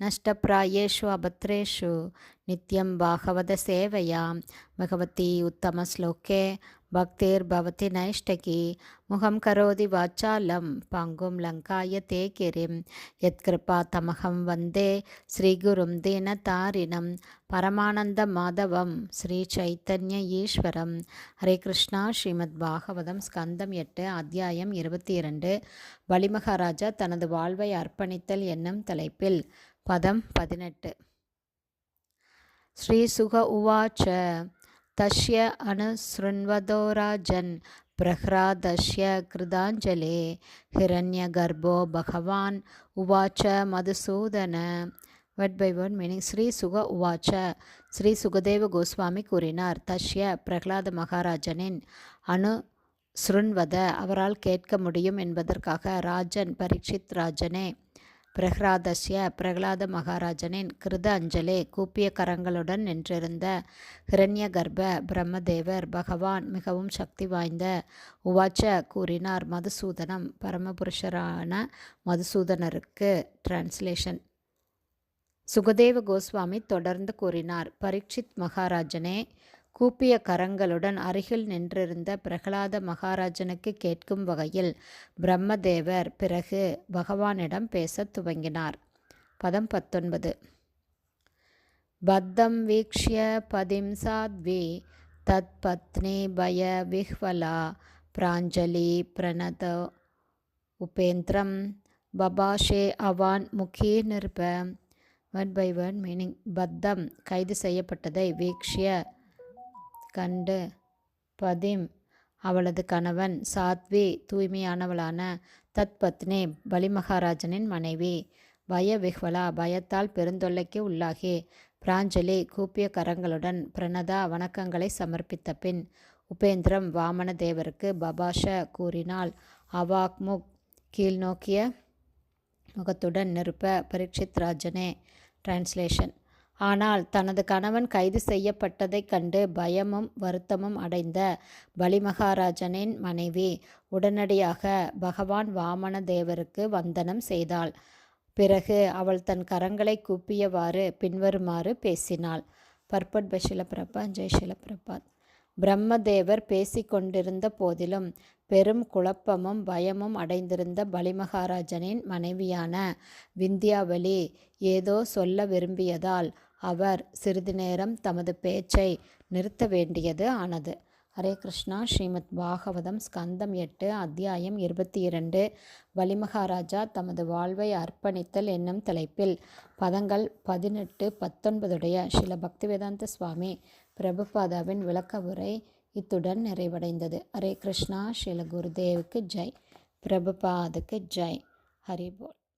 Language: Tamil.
नष्टप्रायेषु अभद्रेषु नित्यं भागवतसेवया भगवती उत्तमश्लोके भक्तिर्भवति नैष्टकी मुखं करोति वाचालं पङ्गुं लङ्काय ते गिरिं यत्कृपातमहं वन्दे श्रीगुरुं दीनतारिणं परमानन्दमाधवं श्रीचैतन्य ஈஸ்வரம் ஹரே கிருஷ்ணா ஸ்ரீமத் பாகவதம் ஸ்கந்தம் எட்டு அத்தியாயம் இருபத்தி இரண்டு வலிமகாராஜா தனது வாழ்வை அர்ப்பணித்தல் என்னும் தலைப்பில் பதம் பதினெட்டு. ஸ்ரீ சுக உவாச்ச தஷ்ய அனுசృண்வதோ ராஜன் பிரஹ்ராதஸ்ய ஹிரண்ய ஹிரண்யகர்போ பகவான் உவாச்ச Madhusudana. Word by one meaning Shri Shuka உவாச்ச. ஸ்ரீ சுகதேவ கோஸ்வாமி கூறினார் தஷ்ய பிரகலாத மகாராஜனின் அணு சுருண்வத அவரால் கேட்க முடியும் என்பதற்காக ராஜன் பரீட்சித் ராஜனே பிரஹ்லாதஸ்ய பிரகலாத மகாராஜனின் கிருத அஞ்சலே கூப்பிய கரங்களுடன் நின்றிருந்த ஹிரண்ய கர்ப்ப பிரம்மதேவர் பகவான் மிகவும் சக்தி வாய்ந்த உவாச்ச கூறினார் மதுசூதனம் பரமபுருஷரான மதுசூதனருக்கு டிரான்ஸ்லேஷன் சுகதேவ கோஸ்வாமி தொடர்ந்து கூறினார் பரீட்சித் மகாராஜனே கூப்பிய கரங்களுடன் அருகில் நின்றிருந்த பிரகலாத மகாராஜனுக்கு கேட்கும் வகையில் பிரம்மதேவர் பிறகு பகவானிடம் பேசத் துவங்கினார். பதம் பத்தொன்பது. பத்தம் வீக்ஷிய பதிம் சாத்வி தத் பத்னி பய விஹ்வலா பிராஞ்சலி பிரணத உபேந்திரம் பபாஷே அவான் முக்கிய நிருப. ஒன் பை ஒன் மீனிங் பத்தம் கைது செய்யப்பட்டதை வீக்ஷிய கண்டு பதிம் அவளது கணவன் சாத்வி தூய்மையானவளான தத்பத்னி பலிமகாராஜனின் மனைவி. பய விஹ்வலா பயத்தால் பெருந்தொல்லைக்கு உள்ளாகி. பிராஞ்சலி கூப்பிய கரங்களுடன் பிரணதா வணக்கங்களை சமர்ப்பித்த பின் உபேந்திரம் வாமன தேவருக்கு பபாஷ கூறினால் அவாக்முக் கீழ்நோக்கிய முகத்துடன் நிருப்ப பரீட்சித் ராஜனே டிரான்ஸ்லேஷன் ஆனால் தனது கணவன் கைது செய்யப்பட்டதைக் கண்டு பயமும் வருத்தமும் அடைந்த பலிமகாராஜனின் மனைவி உடனடியாக பகவான் வாமன தேவருக்கு வந்தனம் செய்தாள். பிறகு அவள் தன் கரங்களை கூப்பியவாறு பின்வருமாறு பேசினாள். பர்பட் பஷிலப்பிரபா ஜெய்ஷிலப்பிரபாத் பிரம்மதேவர் பேசிக்கொண்டிருந்த போதிலும் பெரும் குழப்பமும் பயமும் அடைந்திருந்த பலிமகாராஜனின் மனைவியான விந்தியாவலி ஏதோ சொல்ல விரும்பியதால் அவர் சிறிது நேரம் தமது பேச்சை நிறுத்த வேண்டியது ஆனது. ஹரே கிருஷ்ணா. ஸ்ரீமத் பாகவதம் ஸ்கந்தம் எட்டு அத்தியாயம் இருபத்தி இரண்டு வலிமகாராஜா தமது வாழ்வை அர்ப்பணித்தல் என்னும் தலைப்பில் பதங்கள் பதினெட்டு பத்தொன்பதுடைய ஸ்ரீல பக்திவேதாந்த சுவாமி பிரபுபாதாவின் விளக்க உரை இத்துடன் நிறைவடைந்தது. ஹரே கிருஷ்ணா ஸ்ரீல குருதேவுக்கு ஜெய். பிரபுபாதுக்கு ஜெய். ஹரிபோல்.